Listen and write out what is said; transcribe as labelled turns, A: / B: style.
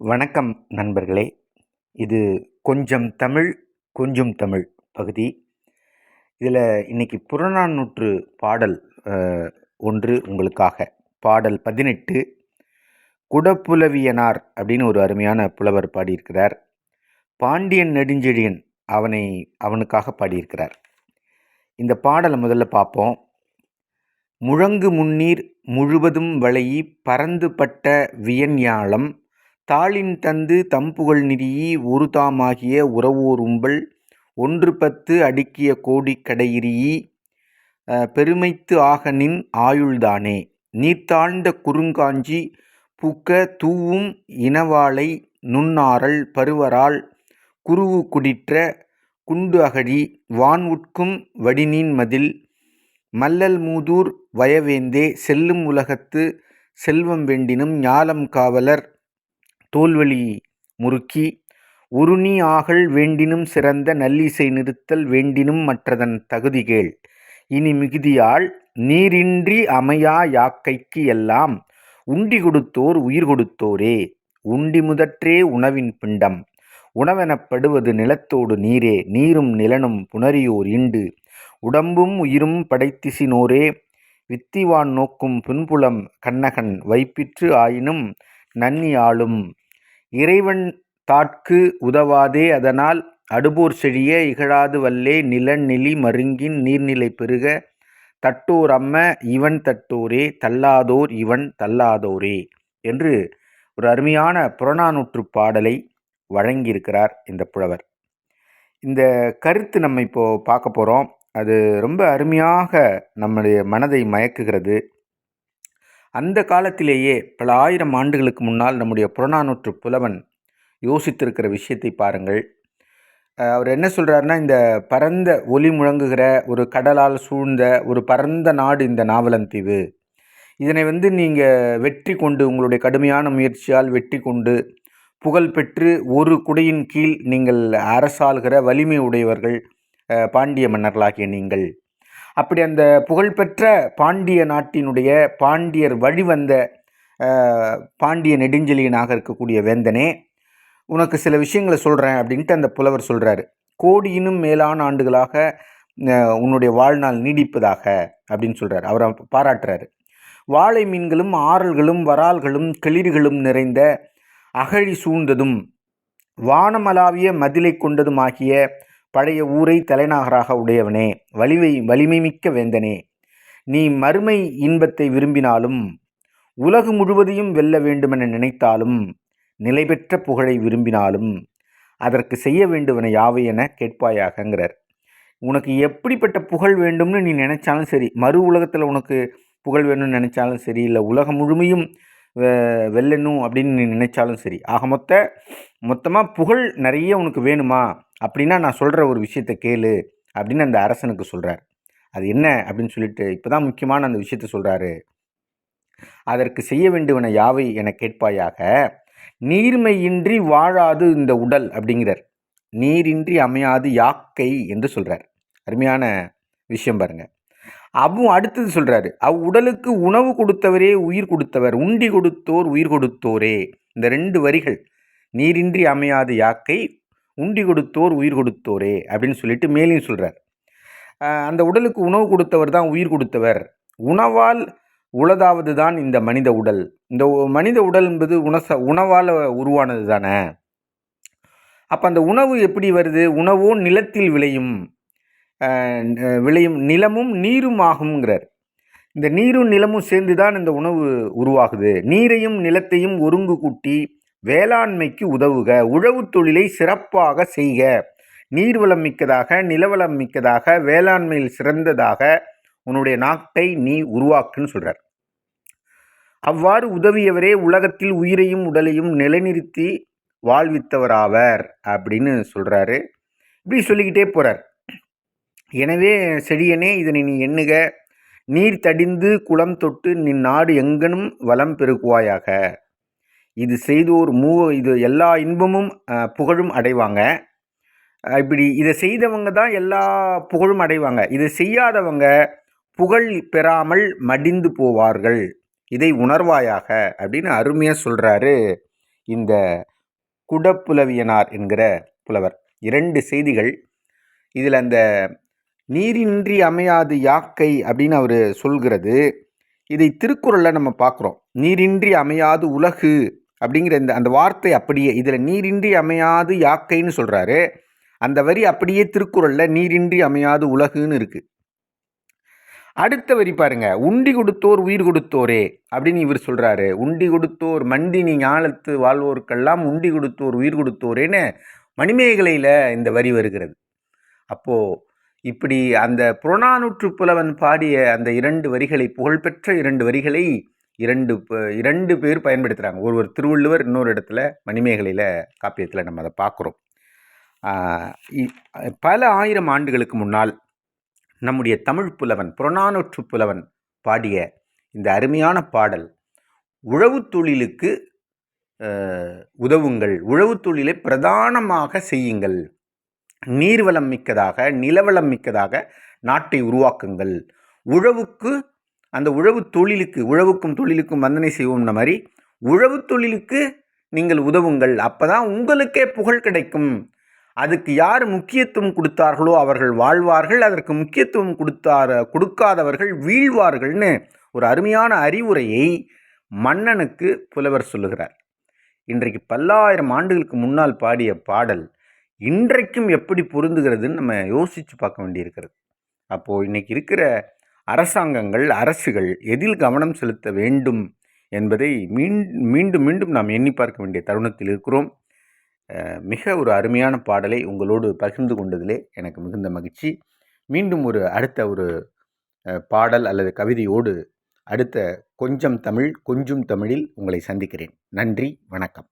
A: வணக்கம் நண்பர்களே. இது கொஞ்சம் தமிழ் கொஞ்சம் தமிழ் பகுதி. இதில் இன்னைக்கு புறநானூற்று பாடல் ஒன்று உங்களுக்காக. பாடல் பதினெட்டு குடப்புலவியனார் அப்படின்னு ஒரு அருமையான புலவர் பாடியிருக்கிறார். பாண்டியன் நெடுஞ்செழியன் அவனை அவனுக்காக பாடியிருக்கிறார். இந்த பாடலை முதல்ல பார்ப்போம். முழங்கு முன்னீர் முழுவதும் வளையி பறந்துபட்ட வியன்யாளம் தாளின் தந்து தம்புகழ் நிதியி ஒரு தாமாகிய உறவோர் உம்பல் ஒன்று பத்து அடுக்கிய கோடிக் கடையிரியி பெருமைத்து ஆகநின் ஆயுள்தானே. நீர்த்தாழ்ந்த குறுங்காஞ்சி பூக்க தூவும் இனவாளை நுண்ணாரல் பருவரால் குருவு குடிற்ற குண்டு அகழி வான் உட்கும் வடினின் மதில் மல்லல் மூதூர் வயவேந்தே செல்லும் உலகத்து செல்வம் வேண்டினும் ஞாலம் காவலர் தோல்வழி முறுக்கி உருணி ஆகல் வேண்டினும் சிறந்த நல்லிசை நிறுத்தல் வேண்டினும் மற்றதன் தகுதிகேள் இனி மிகுதியால் நீரின்றி அமையா யாக்கைக்கு எல்லாம் உண்டி கொடுத்தோர் உயிர் கொடுத்தோரே. உண்டி முதற்றே உணவின் பிண்டம். உணவெனப்படுவது நிலத்தோடு நீரே. நீரும் நிலனும் புணரியோர் இண்டு உடம்பும் உயிரும் படைத்திசினோரே. வித்திவான் நோக்கும் புன்புலம் கண்ணகன் வைப்பிற்று ஆயினும் நன்னி ஆளும் இறைவன் தாட்கு உதவாதே அதனால் அடுபோர் செழிய இகழாது வல்லே நிலன் மருங்கின் நீர்நிலை பெருக தட்டோர் அம்ம இவன் தட்டோரே தள்ளாதோர் இவன் தள்ளாதோரே என்று ஒரு அருமையான புறநானூற்று பாடலை வழங்கியிருக்கிறார் இந்த புலவர். இந்த கருத்து நம்ம இப்போது பார்க்க போகிறோம் அது ரொம்ப அருமையாக நம்முடைய மனதை மயக்குகிறது. அந்த காலத்திலேயே பல ஆயிரம் ஆண்டுகளுக்கு முன்னால் நம்முடைய புறநானூற்று புலவன் யோசித்திருக்கிற விஷயத்தை பாருங்கள். அவர் என்ன சொல்கிறாருன்னா இந்த பரந்த ஒலி முழங்குகிற ஒரு கடலால் சூழ்ந்த ஒரு பரந்த நாடு இந்த நாவலந்தீவு. இதனை வந்து நீங்கள் வெற்றி கொண்டு உங்களுடைய கடுமையான முயற்சியால் வெற்றி கொண்டு புகழ் பெற்று ஒரு குடையின் கீழ் நீங்கள் அரசாளுகிற வலிமை உடையவர்கள் பாண்டிய மன்னர்களாகிய நீங்கள். அப்படி அந்த புகழ்பெற்ற பாண்டிய நாட்டினுடைய பாண்டியர் வழிவந்த பாண்டிய நெடுஞ்செழியனாக இருக்கக்கூடிய வேந்தனே உனக்கு சில விஷயங்களை சொல்கிறேன் அப்படின்ட்டு அந்த புலவர் சொல்கிறாரு கோடியினும் மேலான ஆண்டுகளாக உன்னுடைய வாழ்நாள் நீடிப்பதாக அப்படின்னு சொல்கிறார் அவரை பாராட்டுறாரு. வாழை மீன்களும் ஆறல்களும் வரால்களும் கிளிர்களும் நிறைந்த அகழி சூழ்ந்ததும் வானமலாவிய மதிலை கொண்டதுமாகிய பழைய ஊரை தலைநகராக உடையவனே வலிமை வலிமை மிக்க வேந்தனே. நீ மறுமை இன்பத்தை விரும்பினாலும் உலகு முழுவதையும் வெல்ல வேண்டுமென நினைத்தாலும் நிலை பெற்ற புகழை விரும்பினாலும் அதற்கு செய்ய வேண்டுவன யாவை என கேட்பாயாகங்கிறார். உனக்கு எப்படிப்பட்ட புகழ் வேண்டும்னு நீ நினைச்சாலும் சரி மறு உலகத்தில் உனக்கு புகழ் வேணும்னு நினைச்சாலும் சரி இல்லை உலகம் முழுமையும் வெ- வெல்லணும் அப்படின்னு நீ நினைச்சாலும் சரி ஆக மொத்த மொத்தமாக புகழ் நிறைய உனக்கு வேணுமா? அப்படின்னா நான் சொல்கிற ஒரு விஷயத்தை கேளு அப்படின்னு அந்த அரசனுக்கு சொல்கிறார் அது என்ன அப்படின்னு சொல்லிட்டு இப்போ தான் முக்கியமான அந்த விஷயத்த சொல்கிறாரு அதற்கு செய்ய வேண்டுவன யாவை என கேட்பாயாக நீர்மையின்றி வாழாது இந்த உடல் அப்படிங்கிறார். நீரின்றி அமையாது யாக்கை என்று சொல்கிறார் அருமையான விஷயம் பாருங்க. அவும் அடுத்தது சொல்கிறாரு அவ் உடலுக்கு உணவு கொடுத்தவரே உயிர் கொடுத்தவர் உண்டி கொடுத்தோர் உயிர் கொடுத்தோரே. இந்த ரெண்டு வரிகள் நீரின்றி அமையாது யாக்கை உண்டி கொடுத்தோர் உயிர் கொடுத்தோரே அப்படின்னு சொல்லிட்டு மேலையும் சொல்கிறார் அந்த உடலுக்கு உணவு கொடுத்தவர் தான் உயிர் கொடுத்தவர். உணவால் உளதாவது தான் இந்த மனித உடல். இந்த மனித உடல் என்பது உணச உணவால் உருவானது தானே. அப்போ அந்த உணவு எப்படி வருது? உணவோ நிலத்தில் விளையும். விளையும் நிலமும் நீரும் ஆகுங்கிறார் இந்த நீரும் நிலமும் சேர்ந்து தான் இந்த உணவு உருவாகுது. நீரையும் நிலத்தையும் ஒருங்கு கூட்டி வேளாண்மைக்கு உதவுக. உழவுத் தொழிலை சிறப்பாக செய்க. நீர்வளம் மிக்கதாக நிலவளம் மிக்கதாக வேளாண்மையில் சிறந்ததாக உன்னுடைய நாட்டை நீ உருவாக்குன்னு சொல்கிறார் அவ்வாறு உதவியவரே உலகத்தில் உயிரையும் உடலையும் நிலைநிறுத்தி வாழ்வித்தவராவர் அப்படின்னு சொல்கிறாரு இப்படி சொல்லிக்கிட்டே போகிறார் எனவே செடியனே இதனை நீ எண்ணுக. நீர் தடிந்து குளம் தொட்டு நின் நாடு எங்கனும் வளம் பெருகுவாயாக. இது செய்தோர் மூ இது எல்லா இன்பமும் புகழும் அடைவாங்க. இப்படி இதை செய்தவங்க தான் எல்லா புகழும் அடைவாங்க. இதை செய்யாதவங்க புகழ் பெறாமல் மடிந்து போவார்கள். இதை உணர்வாயாக அப்படின்னு அருமையாக சொல்கிறாரு இந்த குடப்புலவியனார் என்கிற புலவர். இரண்டு செய்திகள். இதில் அந்த நீரின்றி அமையாது யாக்கை அப்படின்னு அவர் சொல்கிறது. இதை திருக்குறளில் நம்ம பார்க்குறோம். நீரின்றி அமையாது உலகு அப்படிங்கிற இந்த அந்த வார்த்தை அப்படியே இதில் நீரின்றி அமையாது யாக்கைன்னு சொல்கிறாரு அந்த வரி அப்படியே திருக்குறளில் நீரின்றி அமையாது உலகுன்னு இருக்குது அடுத்த வரி பாருங்க. உண்டி கொடுத்தோர் உயிர் கொடுத்தோரே அப்படின்னு இவர் சொல்கிறாரு உண்டி கொடுத்தோர் மண்டினி ஞானத்து வாழ்வோருக்கெல்லாம் உண்டி கொடுத்தோர் உயிர் கொடுத்தோரேன்னு மணிமேகலையில் இந்த வரி வருகிறது. அப்போது இப்படி அந்த புறநானூற்று புலவன் பாடிய அந்த இரண்டு வரிகளை புகழ்பெற்ற இரண்டு வரிகளை இரண்டு இரண்டு பேர் பயன்படுத்துகிறாங்க ஒருவர் திருவள்ளுவர் இன்னொரு இடத்துல மணிமேகலையில் காப்பியத்தில் நம்ம அதை பார்க்குறோம் பல ஆயிரம் ஆண்டுகளுக்கு முன்னால் நம்முடைய தமிழ் புலவன் புறநானூற்று புலவன் பாடிய இந்த அருமையான பாடல் உழவு தொழிலுக்கு உதவுங்கள். உழவு தொழிலை பிரதானமாக செய்யுங்கள். நீர்வளம் மிக்கதாக நிலவளம் மிக்கதாக நாட்டை உருவாக்குங்கள். உழவுக்கு அந்த உழவு தொழிலுக்கு உழவுக்கும் தொழிலுக்கும் வந்தனை செய்வோம்ன மாதிரி உழவு தொழிலுக்கு நீங்கள் உதவுங்கள். அப்போ தான் உங்களுக்கே புகழ் கிடைக்கும். அதுக்கு யார் முக்கியத்துவம் கொடுத்தார்களோ அவர்கள் வாழ்வார்கள். அதற்கு முக்கியத்துவம் கொடுத்தார கொடுக்காதவர்கள் வீழ்வார்கள்னு ஒரு அருமையான அறிவுரையை மன்னனுக்கு புலவர் சொல்லுகிறார். இன்றைக்கு பல்லாயிரம் ஆண்டுகளுக்கு முன்னால் பாடிய பாடல் இன்றைக்கும் எப்படி பொருந்துகிறதுன்னு நம்ம யோசித்து பார்க்க வேண்டியிருக்கிறது. அப்போது இன்றைக்கி இருக்கிற அரசாங்கங்கள் அரசுகள் எதில் கவனம் செலுத்த வேண்டும் என்பதை மீண்டும் மீண்டும் நாம் எண்ணி பார்க்க வேண்டிய தருணத்தில் இருக்கிறோம். மிக ஒரு அருமையான பாடலை உங்களோடு பகிர்ந்து கொண்டதிலே எனக்கு மிகுந்த மகிழ்ச்சி. மீண்டும் ஒரு அடுத்த ஒரு பாடல் அல்லது கவிதையோடு அடுத்த கொஞ்சம் தமிழ் கொஞ்சம் தமிழில் உங்களை சந்திக்கிறேன். நன்றி வணக்கம்.